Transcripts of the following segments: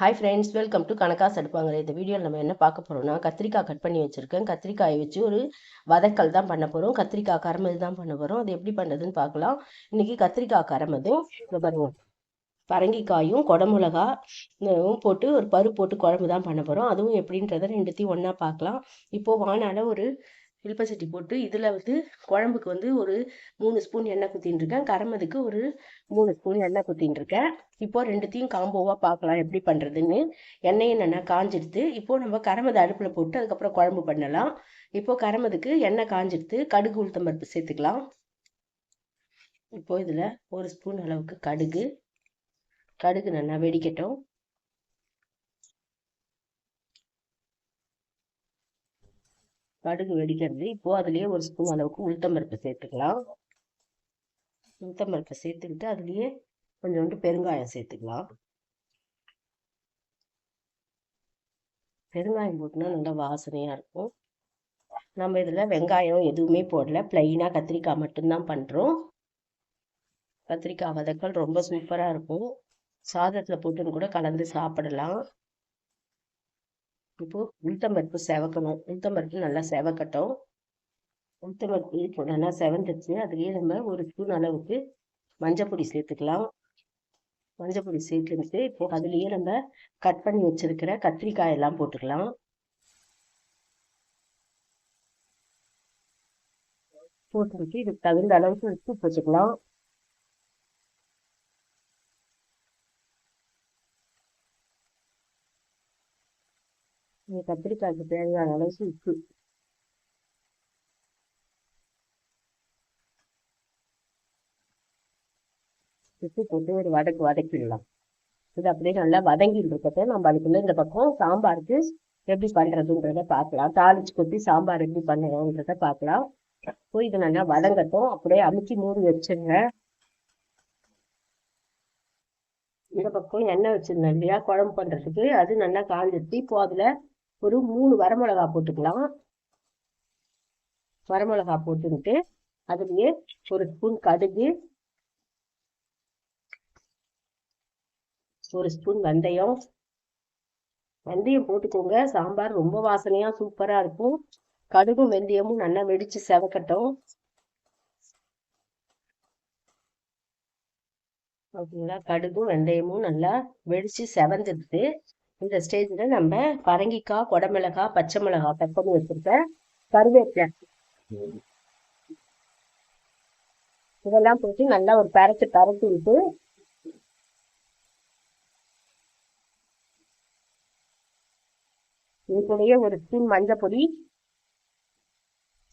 Hi friends welcome to கணக்காஸ் அடுப்பாங்கிற இந்த வீடியோவில் நம்ம என்ன பார்க்க போகிறோம்னா கத்திரிக்காய் கட் பண்ணி வச்சுருக்கேன். கத்திரிக்காயை வச்சு ஒரு வதக்கல் தான் பண்ண போகிறோம் கத்திரிக்காய் கரமது தான் பண்ண போகிறோம் அது எப்படி பண்ணுறதுன்னு பார்க்கலாம். இன்றைக்கி கத்திரிக்காய் கரமதும் பாருங்கள் பரங்கிக்காயும் குடமிளகாவும் போட்டு ஒரு பருப்பு போட்டு குழம்பு தான் பண்ண போகிறோம் அதுவும் எப்படின்றத ரெண்டுத்தையும் ஒன்றா பார்க்கலாம். இப்போது வானால் ஒரு இல்பச்சட்டி போட்டு இதில் வந்து குழம்புக்கு வந்து ஒரு மூணு ஸ்பூன் எண்ணெய் குத்தின்னு இருக்கேன் கரமதுக்கு ஒரு மூணு ஸ்பூன் எண்ணெய் குத்தின்னு இருக்கேன் இப்போ ரெண்டுத்தையும் காம்போவாக பார்க்கலாம் எப்படி பண்ணுறதுன்னு எண்ணெயை நல்லா காஞ்சிடுத்து இப்போது நம்ம கரமது அடுப்பில் போட்டு அதுக்கப்புறம் குழம்பு பண்ணலாம். இப்போது கரமதுக்கு எண்ணெய் காஞ்சிடுத்து கடுகு உளுத்தம் பருப்பு சேர்த்துக்கலாம். இப்போது இதில் ஒரு ஸ்பூன் அளவுக்கு கடுகு. கடுகு நல்லா வெடிக்கட்டும். கடுகு வெடிக்கிறது. இப்போ அதுலேயே ஒரு ஸ்பூன் அளவுக்கு உளுத்தம்பருப்பு சேர்த்துக்கலாம். உளுத்தம்பருப்பை சேர்த்துக்கிட்டு அதுலேயே கொஞ்சோண்டு பெருங்காயம் சேர்த்துக்கலாம். பெருங்காயம் போட்டுனா நல்லா வாசனையாக இருக்கும். நம்ம இதில் வெங்காயம் எதுவுமே போடல. ப்ளைனாக கத்திரிக்காய் மட்டும்தான் பண்ணுறோம் கத்திரிக்காய் வதக்கல் ரொம்ப சூப்பராக இருக்கும். சாதத்தில் போட்டுன்னு கூட கலந்து சாப்பிடலாம். இப்போ உளுத்தம்பருப்பு செவக்கணும். உளுத்தம்பருப்பு நல்லா செவக்கட்டும். உளுத்தம்பருப்பு இப்போ நல்லா செவந்துச்சு அதுலேயே நம்ம ஒரு ஸ்பூன் அளவுக்கு மஞ்சப்பொடி சேர்த்துக்கலாம். மஞ்சப்பொடி சேர்த்துட்டு இப்போ அதுலேயே நம்ம கட் பண்ணி வச்சிருக்கிற கத்திரிக்காய் எல்லாம் போட்டுக்கலாம். போட்டுக்கிட்டு இதுக்கு தகுந்த அளவுக்கு உப்பு வச்சுக்கலாம் கத்திரிக்காய்க்கு தேவையான அளவுக்கு உப்பு. உப்பு போட்டு ஒரு வதக்கு வதக்கிடலாம். இது அப்படியே நல்லா வதங்கிட்டு இருக்கிறத நம்ம அதுக்குள்ள இந்த பக்கம் சாம்பாருக்கு எப்படி பண்றதுன்றத பார்க்கலாம். தாளிச்சு கொத்தி சாம்பார் எப்படி பண்ணணுன்றத பார்க்கலாம். போய் இது நல்லா வதங்கட்டும். அப்படியே அமுக்கி மூடி வச்சிருங்க. இந்த பக்கம் எண்ணெய் வச்சிருந்தேன் இல்லையா? குழம்பு பண்றதுக்கு. அது நல்லா காஞ்சிருச்சு இப்போ அதுல ஒரு மூணு வரமிளகா போட்டுக்கலாம். வரமிளகா போட்டுக்கிட்டு அதுலயே ஒரு ஸ்பூன் கடுகு ஒரு ஸ்பூன் வெந்தயம். வெந்தயம் போட்டுக்கோங்க. சாம்பார் ரொம்ப வாசனையா சூப்பரா இருக்கும். கடுகும் வெந்தயமும் நல்லா வெடிச்சு செவக்கட்டும். ஓகேங்களா கடுகும் வெந்தயமும் நல்லா வெடிச்சு செவந்துடுது. இந்த ஸ்டேஜில் நம்ம பரங்கிக்காய் கொடமிளகா பச்சை மிளகாய் கட் பண்ணி வச்சிருக்கேன் கருவேப்பிலை. இதெல்லாம் போட்டு நல்லா ஒரு பரத்து பரத்து விட்டு இதுக்குள்ளேயே ஒரு ஸ்பூன் மஞ்சள் பொடி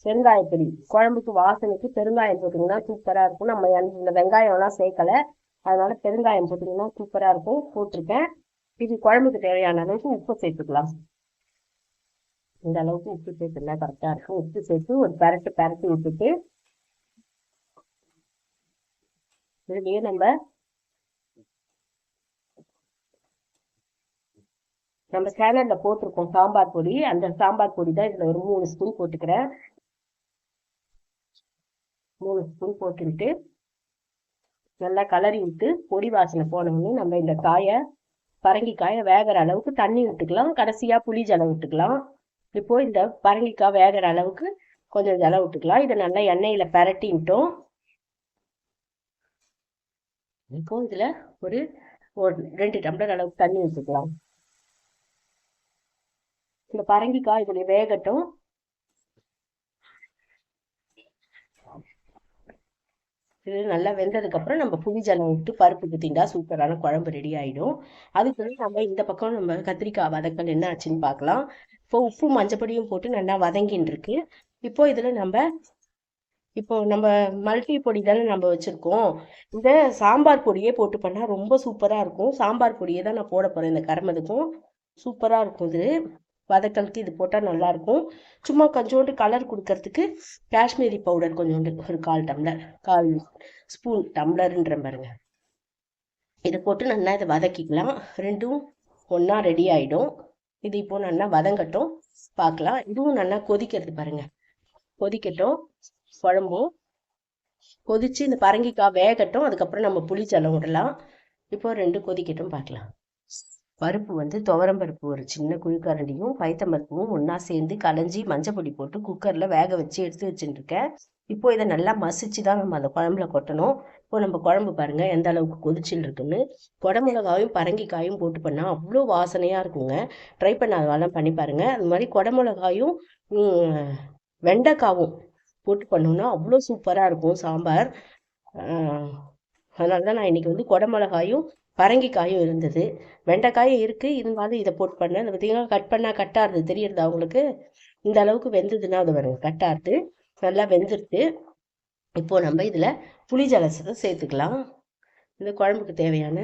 பெருங்காயப்பொடி குழம்புக்கு வாசனைக்கு பெருங்காயம் போட்டிங்கன்னா சூப்பராக இருக்கும். நம்ம இந்த வெங்காயம்லாம் சேர்க்கலை. அதனால பெருங்காயம் போட்டிங்கன்னா சூப்பராக இருக்கும். போட்டிருக்கேன். இது குழம்புக்கு தேவையான அளவுக்கு உப்பு சேர்த்துக்கலாம். இந்த அளவுக்கு உப்பு சேர்த்துனா கரெக்டாக இருக்கும். உப்பு சேர்த்து ஒரு பரட்டு பரட்டி விட்டுட்டு இதுலேயே நம்ம நம்ம சேனல்ல போட்டிருக்கோம் சாம்பார் பொடி. அந்த சாம்பார் பொடி தான் இதில் ஒரு மூணு ஸ்பூன் போட்டுக்கிறேன். மூணு ஸ்பூன் போட்டுக்கிட்டு நல்லா கலரி விட்டு பொடி வாசனை போனவொடனே நம்ம இந்த காயை பரங்கிக்காயை வேகிற அளவுக்கு தண்ணி விட்டுக்கலாம். கடைசியாக புளி ஜலம் விட்டுக்கலாம். இப்போ இந்த பரங்கிக்காய் வேகிற அளவுக்கு கொஞ்சம் ஜலம் விட்டுக்கலாம். இதை நல்லா எண்ணெயில் பரட்டின்ட்டோம் இப்போ இதில் ஒரு ஒரு ரெண்டு டம்ளர் அளவுக்கு தண்ணி விட்டுக்கலாம். இந்த பரங்கிக்காய் இதில் வேகட்டும். இது நல்லா வெந்ததுக்கப்புறம் நம்ம புளி ஜலம் விட்டு பருப்பு குத்திண்டா சூப்பரான குழம்பு ரெடி ஆகிடும் அதுக்கு நம்ம இந்த பக்கம் நம்ம கத்திரிக்காய் வதக்கல் என்ன ஆச்சுன்னு பார்க்கலாம். இப்போ உப்பு மஞ்சப்பொடியும் போட்டு நல்லா வதங்கின்னு இருக்கு இப்போ இதில் நம்ம இப்போ நம்ம மல்டி பொடி தானே நம்ம வச்சுருக்கோம். இந்த சாம்பார் பொடியே போட்டு பண்ணால் ரொம்ப சூப்பராக இருக்கும். சாம்பார் பொடியே தான் நான் போட போகிறேன் இந்த கரமதுக்கும் சூப்பராக இருக்கும் இது. வதக்கலுக்கு இது போட்டால் நல்லாயிருக்கும் சும்மா கொஞ்சோண்டு கலர் கொடுக்கறதுக்கு காஷ்மீரி பவுடர் கொஞ்சோண்டு ஒரு கால் டம்ளர் கால் ஸ்பூன் டம்ளருன்ற பாருங்க. இதை போட்டு நல்லா இதை வதக்கிக்கலாம். ரெண்டும் ஒன்றா ரெடி ஆகிடும் இது இப்போ நல்லா வதங்கட்டும். பார்க்கலாம் இதுவும் நல்லா கொதிக்கிறது பாருங்க. கொதிக்கட்டும். குழம்பும் கொதிச்சு இந்த பரங்கிக்காய் வேகட்டும். அதுக்கப்புறம் நம்ம புளிச்சலம் விடலாம். இப்போ ரெண்டு கொதிக்கட்டும் பார்க்கலாம் பருப்பு வந்து துவரம்பருப்பு ஒரு சின்ன குழிக்கரண்டியும் பைத்தம்பருப்பும் ஒன்றா சேர்ந்து களைஞ்சி மஞ்சப்பொடி போட்டு குக்கரில் வேக வச்சு எடுத்து வச்சுட்டுருக்கேன் இப்போ இதை நல்லா மசிச்சு தான் நம்ம அந்த குழம்புல கொட்டணும். இப்போ நம்ம குழம்பு பாருங்கள் எந்த அளவுக்கு கொதிச்சுன்னு இருக்குன்னு குடமிளகாயும் பரங்கிக்காயும் போட்டு பண்ணால் அவ்வளோ வாசனையாக இருக்குங்க. ட்ரை பண்ணாதவெல்லாம் பண்ணி பாருங்கள் அது மாதிரி குடமிளகாயும் வெண்டைக்காவும் போட்டு பண்ணோம்னா அவ்வளோ சூப்பராக இருக்கும் சாம்பார். அதனால தான் நான் இன்றைக்கி வந்து குடமிளகாயும் பரங்கிக்காயும் இருந்தது. வெண்டைக்காயும் இருக்குது இருந்தாலும் இதை போட்டு பண்ணேன் இந்த பார்த்தீங்கன்னா கட் பண்ணால் கட்டாருது தெரியுறதா அவங்களுக்கு இந்த அளவுக்கு வெந்ததுன்னா அது வருங்க கட்டாருது நல்லா வெந்துடுது இப்போது நம்ம இதில் புளி ஜலசத்தை சேர்த்துக்கலாம். இந்த குழம்புக்கு தேவையான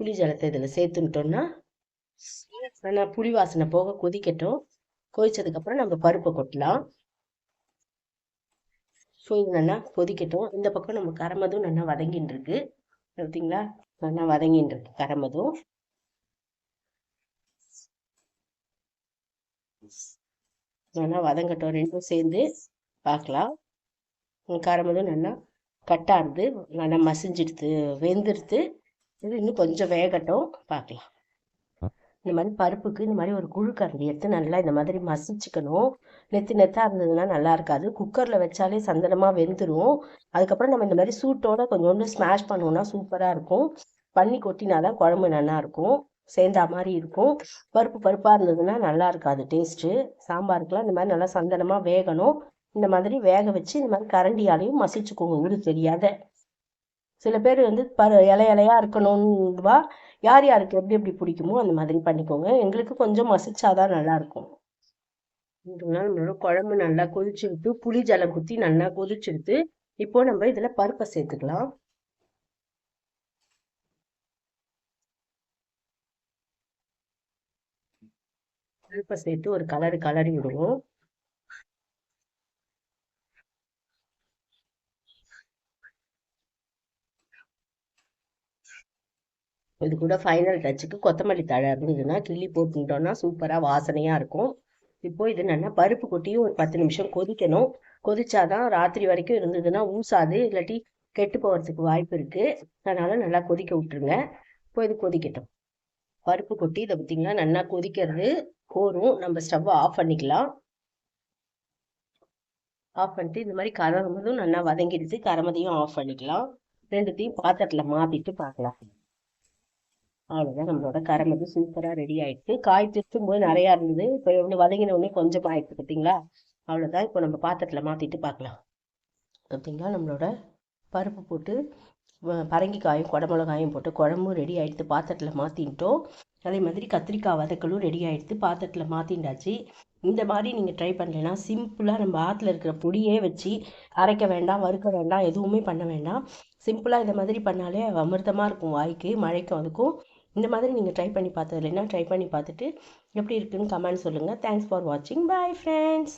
புளி ஜலத்தை இதில் சேர்த்துட்டோம்னா நல்லா புளி வாசனை போக கொதிக்கட்டும். கொதிச்சதுக்கப்புறம் நம்ம பருப்பை கொட்டலாம். ஸோ இது நல்லா கொதிக்கட்டும். இந்த பக்கம் நம்ம கரமதும் நல்லா வதங்கின்னு இருக்கு. பார்த்தீங்களா நல்லா வதங்கின்னு இருக்கு கரமதும் நல்லா வதங்கட்டும் ரெண்டும் சேர்ந்து பார்க்கலாம். காரமதும் நல்லா கட்டாருது நல்லா மசிஞ்சிடுது வெந்துடுது. இது இன்னும் கொஞ்சம் வேகட்டும் பார்க்கலாம். இந்த மாதிரி பருப்புக்கு இந்த மாதிரி ஒரு குழு கரண்டி எடுத்து நல்லா இந்த மாதிரி மசிச்சுக்கணும். நெத்து நெத்தாக இருந்ததுன்னா நல்லா இருக்காது. குக்கரில் வச்சாலே சந்தனமாக வெந்துடும் அதுக்கப்புறம் நம்ம இந்த மாதிரி சூட்டோட கொஞ்சோண்டு ஸ்மாஷ் பண்ணோம்னா சூப்பராக இருக்கும். பண்ணி கொட்டினா தான் குழம்பு நல்லா இருக்கும். சேர்ந்தா மாதிரி இருக்கும். பருப்பு பருப்பாக இருந்ததுன்னா நல்லா இருக்காது டேஸ்ட்டு. சாம்பாருக்குலாம் இந்த மாதிரி நல்லா சந்தனமாக வேகணும். இந்த மாதிரி வேக வச்சு இந்த மாதிரி கரண்டியாலையும் மசிச்சுக்கோங்க. ஊரு தெரியாத சில பேர் வந்து பரு இலை இலையாக இருக்கணும்வா யார் யாருக்கு எப்படி எப்படி பிடிக்குமோ அந்த மாதிரி பண்ணிக்கோங்க. எங்களுக்கு கொஞ்சம் மசிச்சாதான் நல்லாயிருக்கும் நம்மளோட குழம்பு நல்லா கொதிச்சுக்கிட்டு புளி ஜலம் குத்தி நல்லா கொதிச்சுக்கிட்டு இப்போ நம்ம இதில் பருப்பை சேர்த்துக்கலாம். பருப்பை சேர்த்து ஒரு கலரு கலரி விடுவோம். இது கூட ஃபைனல் டச்சுக்கு கொத்தமல்லி தழை இருந்ததுன்னா கிள்ளி போட்டுட்டோம்னா சூப்பராக வாசனையாக இருக்கும். இப்போ இது நல்லா பருப்பு கொட்டியும் ஒரு பத்து நிமிஷம் கொதிக்கணும். கொதிச்சாதான் ராத்திரி வரைக்கும் இருந்ததுன்னா ஊசாது இல்லாட்டி கெட்டு போகிறதுக்கு வாய்ப்பு இருக்குது அதனால் நல்லா கொதிக்க விட்டுருங்க. இப்போ இது கொதிக்கட்டும். பருப்பு கொட்டி இதை பார்த்திங்கன்னா நல்லா கொதிக்கிறது கோரும். நம்ம ஸ்டவ்வை ஆஃப் பண்ணிக்கலாம். ஆஃப் பண்ணிட்டு இந்த மாதிரி கரமதும் நல்லா வதங்கிடுச்சு. கரமதையும் ஆஃப் பண்ணிக்கலாம். ரெண்டுத்தையும் பாத்திரத்தில் மாற்றிட்டு பார்க்கலாம் அவ்வளோதான் நம்மளோட கரமது சூப்பராக ரெடி ஆயிடுச்சு. காய் திருத்தும் போது நிறையா இருந்தது. இப்போ ஒன்று வதங்கின உடனே கொஞ்சம் ஆயிடுச்சு பார்த்தீங்களா? அவ்வளோதான் இப்போ நம்ம பாத்திரத்தில் மாற்றிட்டு பார்க்கலாம். பார்த்தீங்களா? நம்மளோட பருப்பு போட்டு பரங்கிக்காயும் குடமிளகாயும் போட்டு குழம்பும் ரெடி ஆகிடுது பாத்திரத்தில் மாற்றின்ட்டோம் அதே மாதிரி கத்திரிக்காய் வதக்கலும் ரெடி ஆகிடுது பாத்திரத்தில் மாற்றிண்டாச்சு இந்த மாதிரி நீங்கள் ட்ரை பண்ணலைன்னா சிம்பிளாக நம்ம ஆற்றுல இருக்கிற பொடியே வச்சு அரைக்க வேண்டாம் வறுக்க வேண்டாம் எதுவுமே பண்ண வேண்டாம். சிம்பிளாக இதை மாதிரி பண்ணாலே அமிர்தமாக இருக்கும். வாய்க்கு மழைக்கும் அதுக்கும் இந்த மாதிரி நீங்கள் ட்ரை பண்ணி பார்த்தது இல்லைன்னா ட்ரை பண்ணி பார்த்துட்டு எப்படி இருக்குன்னு கமெண்ட் சொல்லுங்கள் தேங்க்ஸ் ஃபார் வாட்சிங் பாய் ஃப்ரெண்ட்ஸ்